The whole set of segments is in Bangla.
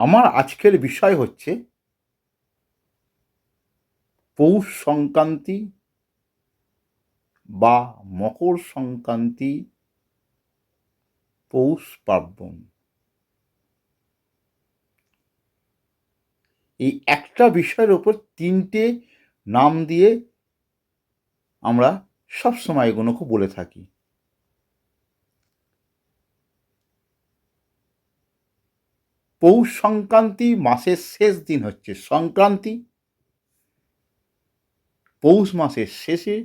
আমার আজকের বিষয় হচ্ছে পৌষ সংক্রান্তি বা মকর সংক্রান্তি পৌষ পার্বণ। এই একটা বিষয়ের ওপর তিনটে নাম দিয়ে আমরা সব সময় এগুলোকে বলে থাকি। পৌষ সংক্রান্তি মাসের শেষ দিন হচ্ছে সংক্রান্তি। পৌষ মাসের শেষে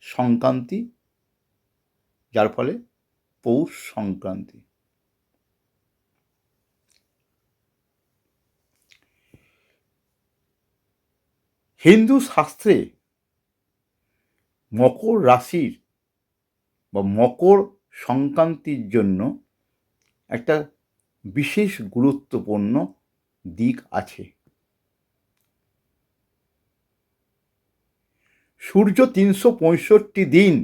সংক্রান্তি, যার ফলে পৌষ সংক্রান্তি হিন্দু শাস্ত্রে মকর রাশির বা মকর সংক্রান্তির জন্য একটা বিশেষ গুরুত্বপূর্ণ দিক আছে। সূর্য তিনশো পঁয়ষট্টি দিন।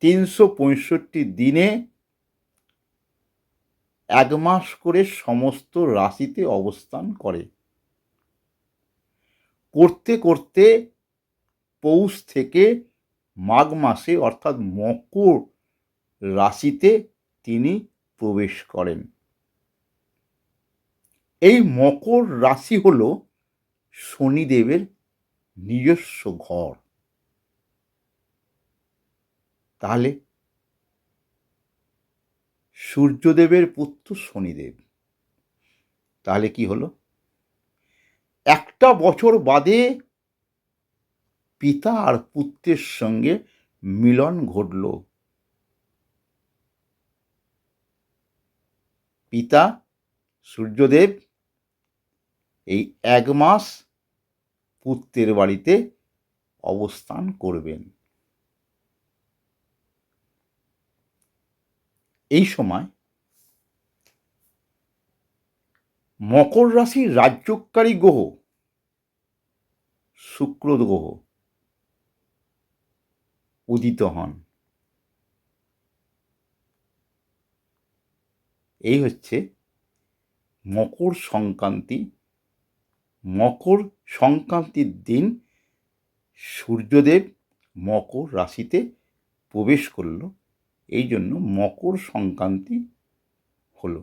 তিনশো পঁয়ষট্টি দিনে এক মাস করে সমস্ত রাশিতে অবস্থান করে। করতে করতে পৌষ থেকে মাঘ মাসে অর্থাৎ মকর রাশিতে তিনি প্রবেশ করেন। এই মকর রাশি হল শনিদেবের নিজস্ব ঘর। তাহলে সূর্যদেবের পুত্র শনিদেব। তাহলে কি হলো? একটা বছর বাদে পিতা আর পুত্রের সঙ্গে মিলন ঘটল। পিতা, সূর্যদেব, এই এক মাস পুত্রের বাড়িতে অবস্থান করবেন। এই সময় মকর রাশির রাজ্যকারী গ্রহ, শুক্র গ্রহ উদিত হন। এই হচ্ছে মকর সংক্রান্তি। মকর সংক্রান্তির দিন সূর্যদেব মকর রাশিতে প্রবেশ করল। এই জন্য মকর সংক্রান্তি হলো।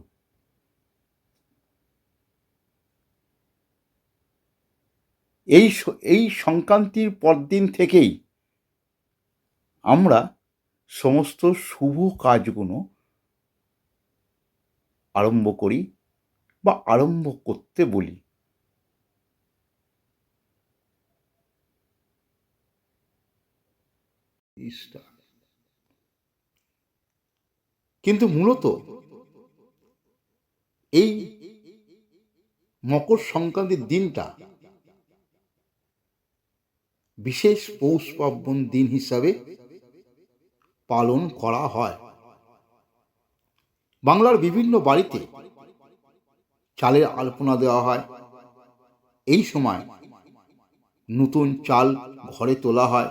এই এই সংক্রান্তির পরদিন থেকেই আমরা সমস্ত শুভ কাজগুলো আরম্ভ করি বা আরম্ভ করতে বলি। কিন্তু মূলত এই মকর সংক্রান্তির দিনটা বিশেষ পৌষ পার্বণ দিন হিসাবে পালন করা হয়। বাংলার বিভিন্ন বাড়িতে চালের আলপনা দেওয়া হয়। এই সময় নতুন চাল ঘরে তোলা হয়।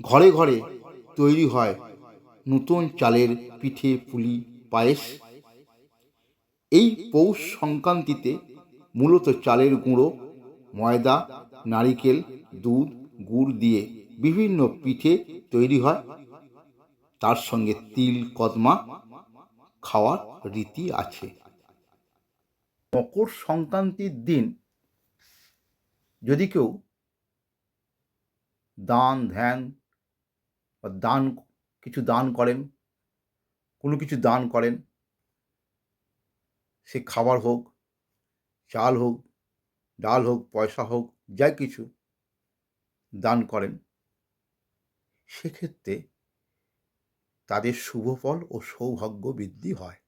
ঘরে ঘরে তৈরি হয় নতুন চালের পিঠে পুলি পায়েস। এই পৌষ সংক্রান্তিতে মূলত চালের গুঁড়ো, ময়দা, নারিকেল, দুধ, গুড় দিয়ে বিভিন্ন পিঠে তৈরি হয়। তার সঙ্গে তিল, কদমা খাওয়ার রীতি আছে। মকর সংক্রান্তির দিন যদি কেউ দান, ধ্যান বা দান, কিছু দান করেন, কোনো কিছু দান করেন, সে খাবার হোক, চাল হোক, ডাল হোক, পয়সা হোক যাই কিছু দান করেন, সেক্ষেত্রে তাদের শুভ ফল ও সৌভাগ্য বৃদ্ধি হয়।